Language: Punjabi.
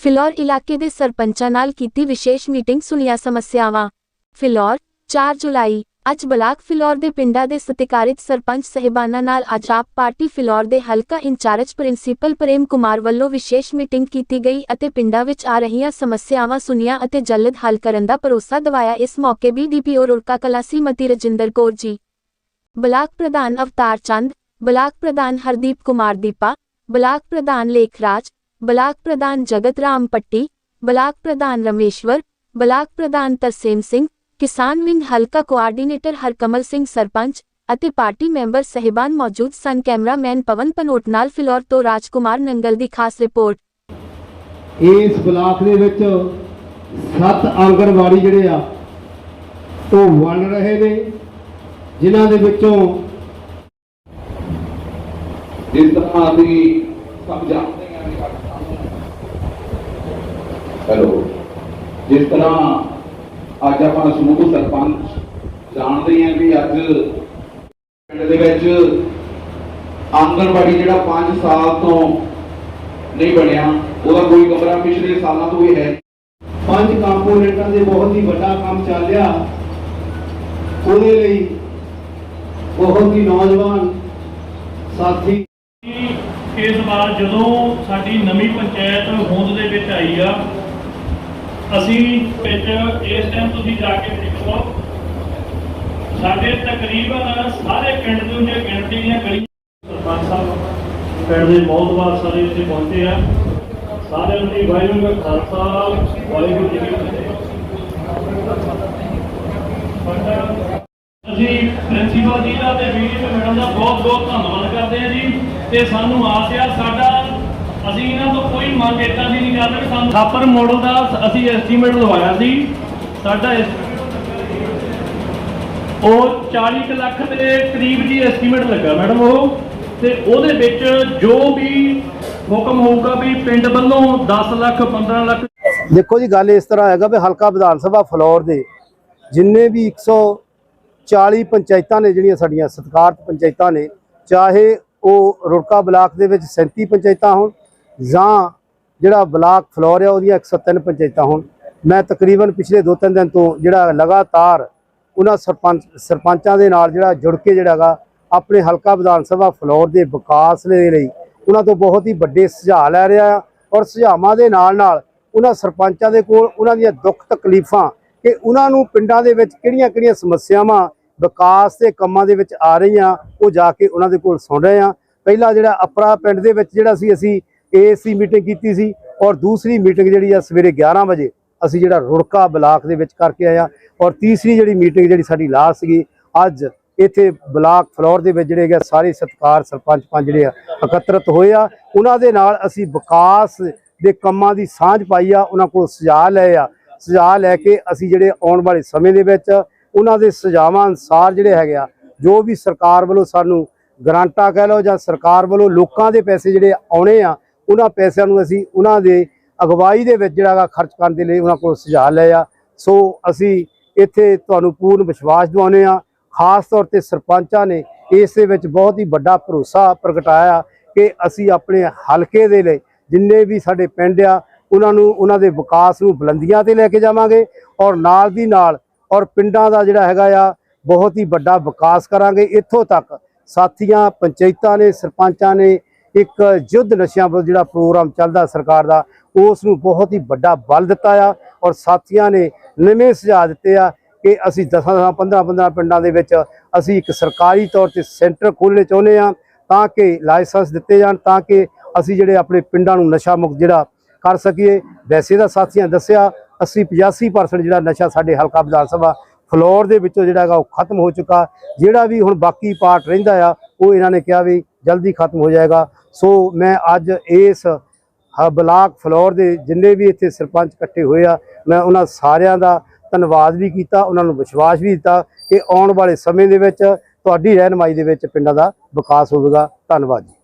ਫਿਲੌਰ ਇਲਾਕੇ ਦੇ ਸਰਪੰਚਾਂ ਨਾਲ ਕੀਤੀ ਵਿਸ਼ੇਸ਼ ਮੀਟਿੰਗ ਸੁਣੀਆਂ ਸਮੱਸਿਆਵਾਂ। ਫਿਲੌਰ 4 ਜੁਲਾਈ, ਅੱਜ ਬਲਾਕ ਫਿਲੌਰ ਦੇ ਪਿੰਡਾਂ ਦੇ ਸਤਿਕਾਰਿਤ ਸਰਪੰਚ ਸਹਿਬਾਨਾਂ ਨਾਲ ਅੱਜ ਆਪ ਪਾਰਟੀ ਫਿਲੌਰ ਦੇ ਹਲਕਾ ਇੰਚਾਰਜ ਪ੍ਰਿੰਸੀਪਲ ਪ੍ਰੇਮ ਕੁਮਾਰ ਵੱਲੋਂ ਵਿਸ਼ੇਸ਼ ਮੀਟਿੰਗ ਕੀਤੀ ਗਈ ਅਤੇ ਪਿੰਡਾਂ ਵਿੱਚ ਆ ਰਹੀਆਂ ਸਮੱਸਿਆਵਾਂ ਸੁਣੀਆਂ ਅਤੇ ਜਲਦ ਹੱਲ ਕਰਨ ਦਾ ਭਰੋਸਾ ਦਿਵਾਇਆ। ਇਸ ਮੌਕੇ ਬੀਡੀਪੀਓ ਰੁੜਕਾ ਕਲਾ ਮਤੀ ਰਜਿੰਦਰ ਕੌਰ ਜੀ, ਬਲਾਕ ਪ੍ਰਧਾਨ ਅਵਤਾਰ ਚੰਦ, ਬਲਾਕ ਪ੍ਰਧਾਨ ਹਰਦੀਪ ਕੁਮਾਰ ਦੀਪਾ, ਬਲਾਕ ਪ੍ਰਧਾਨ ਲੇਖਰਾਜ ਬਲਾਕ ਪ੍ਰਧਾਨ ਜਗਤ ਰਾਮ ਪੱਟੀ, ਬਲਾਕ ਪ੍ਰਧਾਨ ਰਮੇਸ਼ਵਰ, ਬਲਾਕ ਤਰਸੇਮ ਸਿੰਘ, ਕਿਸਾਨ ਵਿੰਗ ਹਲਕਾ ਕੋਆਰਡੀਨੇਟਰ ਹਰਕਮਲ ਸਿੰਘ ਸਰਪੰਚ ਅਤੇ ਪਾਰਟੀ ਮੈਂਬਰ ਸਹਿਬਾਨ ਮੌਜੂਦ ਸਨ। ਕੈਮਰਾਮੈਨ ਪਵਨ ਪਨੋਟ ਨਾਲ ਫਿਲੌਰ ਤੋਂ ਰਾਜਕੁਮਾਰ ਨੰਗਲ ਦੀ ਖਾਸ ਰਿਪੋਰਟ। ਇਸ ਬਲਾਕ ਦੇ ਵਿੱਚ ਸੱਤ ਆਂਗਣਵਾੜੀ ਜਿਹੜੇ ਆ, ਉਹ ਬਣ ਰਹੇ ਨੇ, ਜਿਨ੍ਹਾਂ ਦੇ ਵਿੱਚੋਂ ਜਿਸ ਤਰ੍ਹਾਂ ਅਸੀਂ ਸਭ ਜਾਣਦੇ ਹਾਂ ਵੀ ਅੱਜ ਹੈਲੋ ਜਿਸ ਤਰ੍ਹਾਂ ਅੱਜ ਆਪਾਂ ਸਮੂਹ ਸਰਪੰਚ ਜਾਣਦੇ ਹਾਂ ਵੀ ਅੱਜ ਪਿੰਡ ਦੇ ਵਿੱਚ ਆਂਗਣਵਾੜੀ ਜਿਹੜਾ 5 ਸਾਲ ਤੋਂ ਨਹੀਂ ਬਣਿਆ, ਉਹਦਾ ਕੋਈ ਕਮਰਾ ਪਿਛਲੇ ਸਾਲਾਂ ਤੋਂ ਹੀ ਹੈ ਪੰਜ ਕੰਪੋਨੈਂਟਾਂ ਦੇ ਬਹੁਤ ਹੀ ਵੱਡਾ ਕੰਮ ਚੱਲਿਆ। ਉਹਦੇ ਲਈ ਬਹੁਤ ਹੀ ਨੌਜਵਾਨ ਸਾਥੀ ਇਸ ਵਾਰ ਜਦੋਂ ਸਾਡੀ ਨਵੀਂ ਪੰਚਾਇਤ ਹੋਂਦ ਦੇ ਵਿੱਚ ਆਈ ਆ ਅਸੀਂ ਵਿੱਚ ਇਸ ਟਾਈਮ ਤੁਸੀਂ ਜਾ ਕੇ ਦੇਖੋ ਸਾਡੇ ਤਕਰੀਬਨ ਸਾਰੇ ਪਿੰਡ ਦੇ ਜੇ ਗਿਣਤੀ ਦੀਆਂ ਗਲੀਆਂ ਸਰਪੰਚ ਸਾਹਿਬ ਪਿੰਡ ਦੇ ਬਹੁਤ ਵਾਰ ਸਾਰੇ ਇੱਥੇ ਪਹੁੰਚੇ ਆ। ਸਾਰਿਆਂ ਨੂੰ ਵਾਹਿਗੁਰੂ ਦਾ ਖਾਲਸਾ ਵਾਹਿਗੁਰੂ ਜੀ ਕੀ ਫਤਿਹ। ਅਸੀਂ ਪ੍ਰਿੰਸੀਪਲ ਜੀ ਦਾ ਤੇ ਵੀਡੀਓ ਮੈਡਮ ਦਾ ਬਹੁਤ ਬਹੁਤ ਧੰਨਵਾਦ ਕਰਦੇ ਹਾਂ ਜੀ। ਤੇ ਸਾਨੂੰ ਆਸ ਆ ਸਾਡਾ ਅਸੀਂ ਇਹਨਾਂ ਤੋਂ ਕੋਈ ਮੰਗ ਏਦਾਂ ਦੀ ਨਹੀਂ ਕਰਦੇ ਸਾਨੂੰ ਥਾਪਰ ਮਾਡਲ ਦਾ ਅਸੀਂ ਐਸਟੀਮੇਟ ਲਵਾਇਆ ਸੀ। ਸਾਡਾ ਉਹ 40 ਲੱਖ ਦੇ ਕਰੀਬ ਜੀ ਐਸਟੀਮੇਟ ਲੱਗਾ ਮੈਡਮ ਉਹ। ਤੇ ਉਹਦੇ ਵਿੱਚ ਜੋ ਵੀ ਹੁਕਮ ਹੋਊਗਾ ਵੀ ਪਿੰਡ ਵੱਲੋਂ 10 ਲੱਖ 15 ਲੱਖ ਦੇਖੋ ਜੀ, ਗੱਲ ਇਸ ਤਰ੍ਹਾਂ ਹੈਗਾ ਵੀ ਹਲਕਾ ਵਿਧਾਨ ਸਭਾ ਫਲੋਰ ਦੇ ਜਿੰਨੇ ਵੀ 140 ਪੰਚਾਇਤਾਂ ਨੇ ਜਿਹੜੀਆਂ ਸਾਡੀਆਂ ਸਤਿਕਾਰਤ ਪੰਚਾਇਤਾਂ ਨੇ, ਚਾਹੇ ਉਹ ਰੁੜਕਾ ਬਲਾਕ ਦੇ ਵਿੱਚ 37 ਪੰਚਾਇਤਾਂ ਹੋਣ ਜਾਂ ਜਿਹੜਾ ਬਲਾਕ ਫਲੋਰ ਹੈ ਉਹਦੀਆਂ 103 ਪੰਚਾਇਤਾਂ ਹੋਣ। ਮੈਂ ਤਕਰੀਬਨ ਪਿਛਲੇ 2-3 ਦਿਨ ਤੋਂ ਜਿਹੜਾ ਲਗਾਤਾਰ ਉਹਨਾਂ ਸਰਪੰਚ, ਸਰਪੰਚਾਂ ਦੇ ਨਾਲ ਜਿਹੜਾ ਜੁੜ ਕੇ ਜਿਹੜਾਗਾ ਆਪਣੇ ਹਲਕਾ ਵਿਧਾਨ ਸਭਾ ਫਲੋਰ ਦੇ ਵਿਕਾਸ ਦੇ ਲਈ ਉਹਨਾਂ ਤੋਂ ਬਹੁਤ ਹੀ ਵੱਡੇ ਸੁਝਾਅ ਲੈ ਰਿਹਾ ਆ ਔਰ ਸੁਝਾਵਾਂ ਦੇ ਨਾਲ ਨਾਲ ਉਹਨਾਂ ਸਰਪੰਚਾਂ ਦੇ ਕੋਲ ਉਹਨਾਂ ਦੀਆਂ ਦੁੱਖ ਤਕਲੀਫਾਂ ਕਿ ਉਹਨਾਂ ਨੂੰ ਪਿੰਡਾਂ ਦੇ ਵਿੱਚ ਕਿਹੜੀਆਂ-ਕਿਹੜੀਆਂ ਸਮੱਸਿਆਵਾਂ ਵਿਕਾਸ ਦੇ ਕੰਮਾਂ ਦੇ ਵਿੱਚ ਆ ਰਹੀਆਂ, ਉਹ ਜਾ ਕੇ ਉਹਨਾਂ ਦੇ ਕੋਲ ਸੁਣ ਰਹੇ ਆ। ਪਹਿਲਾ ਜਿਹੜਾ ਅਪਰਾ ਪਿੰਡ ਦੇ ਵਿੱਚ ਜਿਹੜਾ ਸੀ, ਅਸੀਂ ਏਸੀ ਮੀਟਿੰਗ ਕੀਤੀ ਸੀ ਔਰ ਦੂਸਰੀ ਮੀਟਿੰਗ ਜਿਹੜੀ ਆ ਸਵੇਰੇ 11 ਵਜੇ ਅਸੀਂ ਜਿਹੜਾ ਰੁੜਕਾ ਬਲਾਕ ਦੇ ਵਿੱਚ ਕਰਕੇ ਆਇਆ ਔਰ ਤੀਸਰੀ ਜਿਹੜੀ ਮੀਟਿੰਗ ਜਿਹੜੀ ਸਾਡੀ ਲਾਸਟ ਸੀਗੀ, ਅੱਜ ਇੱਥੇ ਬਲਾਕ ਫਲੋਰ ਦੇ ਵਿੱਚ ਜਿਹੜੇ ਹੈਗੇ ਸਾਰੇ ਸਤਕਾਰ ਸਰਪੰਚ ਪੰਜ ਜਿਹੜੇ ਆ, ਇਕੱਤਰਤ ਹੋਏ ਆ। ਉਹਨਾਂ ਦੇ ਨਾਲ ਅਸੀਂ ਵਿਕਾਸ ਦੇ ਕੰਮਾਂ ਦੀ ਸਾਂਝ ਪਾਈ ਆ, ਉਹਨਾਂ ਕੋਲ ਸੁਝਾਅ ਲਏ ਆ। ਸੁਝਾਅ ਲੈ ਕੇ ਅਸੀਂ ਜਿਹੜੇ ਆਉਣ ਵਾਲੇ ਸਮੇਂ ਦੇ ਵਿੱਚ ਉਹਨਾਂ ਦੇ ਸੁਝਾਵਾਂ ਅਨੁਸਾਰ ਜਿਹੜੇ ਹੈਗੇ ਆ, ਜੋ ਵੀ ਸਰਕਾਰ ਵੱਲੋਂ ਸਾਨੂੰ ਗਰਾਂਟਾਂ ਕਹਿ ਲਓ ਜਾਂ ਸਰਕਾਰ ਵੱਲੋਂ ਲੋਕਾਂ ਦੇ ਪੈਸੇ ਜਿਹੜੇ ਆਉਣੇ ਆ ਉਹਨਾਂ ਪੈਸਿਆਂ ਨੂੰ ਅਸੀਂ ਉਹਨਾਂ ਦੇ ਅਗਵਾਈ ਦੇ ਵਿੱਚ ਜਿਹੜਾ ਗਾ ਖਰਚ ਕਰਨ ਦੇ ਲਈ ਉਹਨਾਂ ਕੋਲ ਸੁਝਾਅ ਲਏ ਆ। ਸੋ ਅਸੀਂ ਇੱਥੇ ਤੁਹਾਨੂੰ ਪੂਰਨ ਵਿਸ਼ਵਾਸ ਦਿਵਾਉਂਦੇ ਆ ਖਾਸ ਤੌਰ ਤੇ ਸਰਪੰਚਾਂ ਨੇ ਇਸ ਦੇ ਵਿੱਚ ਬਹੁਤ ਹੀ ਵੱਡਾ ਭਰੋਸਾ ਪ੍ਰਗਟਾਇਆ ਕਿ ਅਸੀਂ ਆਪਣੇ ਹਲਕੇ ਦੇ ਲਈ ਜਿੰਨੇ ਵੀ ਸਾਡੇ ਪਿੰਡ ਆ, ਉਹਨਾਂ ਨੂੰ, ਉਹਨਾਂ ਦੇ ਵਿਕਾਸ ਨੂੰ ਬੁਲੰਦੀਆਂ ਤੇ ਲੈ ਕੇ ਜਾਵਾਂਗੇ ਔਰ ਨਾਲ ਦੀ ਨਾਲ ਔਰ ਪਿੰਡਾਂ ਦਾ ਜਿਹੜਾ ਹੈਗਾ ਆ, ਬਹੁਤ ਹੀ ਵੱਡਾ ਵਿਕਾਸ ਕਰਾਂਗੇ। ਇੱਥੋਂ ਤੱਕ ਸਾਥੀਆਂ, ਪੰਚਾਇਤਾਂ ਨੇ, ਸਰਪੰਚਾਂ ਨੇ ਇੱਕ ਯੁੱਧ ਨਸ਼ਿਆਂ ਵਿਰੁੱਧ ਜਿਹੜਾ ਪ੍ਰੋਗਰਾਮ ਚੱਲਦਾ ਸਰਕਾਰ ਦਾ ਉਸ ਨੂੰ ਬਹੁਤ ਹੀ ਵੱਡਾ ਬਲ ਦਿੱਤਾ ਆ ਔਰ ਸਾਥੀਆਂ ਨੇ ਨਵੇਂ ਸੁਝਾਅ ਦਿੱਤੇ ਆ ਕਿ ਅਸੀਂ 10 10 15 15 ਪਿੰਡਾਂ ਦੇ ਵਿੱਚ ਅਸੀਂ ਇੱਕ ਸਰਕਾਰੀ ਤੌਰ ਤੇ ਸੈਂਟਰ ਖੋਲ੍ਹਣੇ ਚਾਹੁੰਦੇ ਆ ਤਾਂ ਕਿ ਲਾਇਸੈਂਸ ਦਿੱਤੇ ਜਾਣ, ਤਾਂ ਕਿ ਅਸੀਂ ਜਿਹੜੇ ਆਪਣੇ ਪਿੰਡਾਂ ਨੂੰ ਨਸ਼ਾ ਮੁਕਤ ਜਿਹੜਾ ਕਰ ਸਕੀਏ। ਵੈਸੇ ਤਾਂ ਸਾਥੀਆਂ ਦੱਸਿਆ 80 85% ਜਿਹੜਾ ਨਸ਼ਾ ਸਾਡੇ ਹਲਕਾ ਵਿਧਾਨ ਸਭਾ ਫਲੋਰ ਦੇ ਵਿੱਚੋਂ ਜਿਹੜਾ ਹੈਗਾ ਉਹ ਖਤਮ ਹੋ ਚੁੱਕਾ। ਜਿਹੜਾ ਵੀ ਹੁਣ ਬਾਕੀ ਪਾਰਟ ਰਹਿੰਦਾ ਆ, ਉਹ ਇਹਨਾਂ ਨੇ ਕਿਹਾ ਵੀ ਜਲਦੀ ਖਤਮ ਹੋ ਜਾਏਗਾ। ਸੋ ਮੈਂ ਅੱਜ ਇਸ ਬਲਾਕ ਫਲੋਰ ਦੇ ਜਿੰਨੇ ਵੀ ਇੱਥੇ ਸਰਪੰਚ ਇਕੱਠੇ ਹੋਏ ਆ, ਮੈਂ ਉਹਨਾਂ ਸਾਰਿਆਂ ਦਾ ਧੰਨਵਾਦ ਵੀ ਕੀਤਾ, ਉਹਨਾਂ ਨੂੰ ਵਿਸ਼ਵਾਸ ਵੀ ਦਿੱਤਾ ਕਿ ਆਉਣ ਵਾਲੇ ਸਮੇਂ ਦੇ ਵਿੱਚ ਤੁਹਾਡੀ ਰਹਿਨਮਾਈ ਦੇ ਵਿੱਚ ਪਿੰਡਾਂ ਦਾ ਵਿਕਾਸ ਹੋਵੇਗਾ। ਧੰਨਵਾਦ ਜੀ।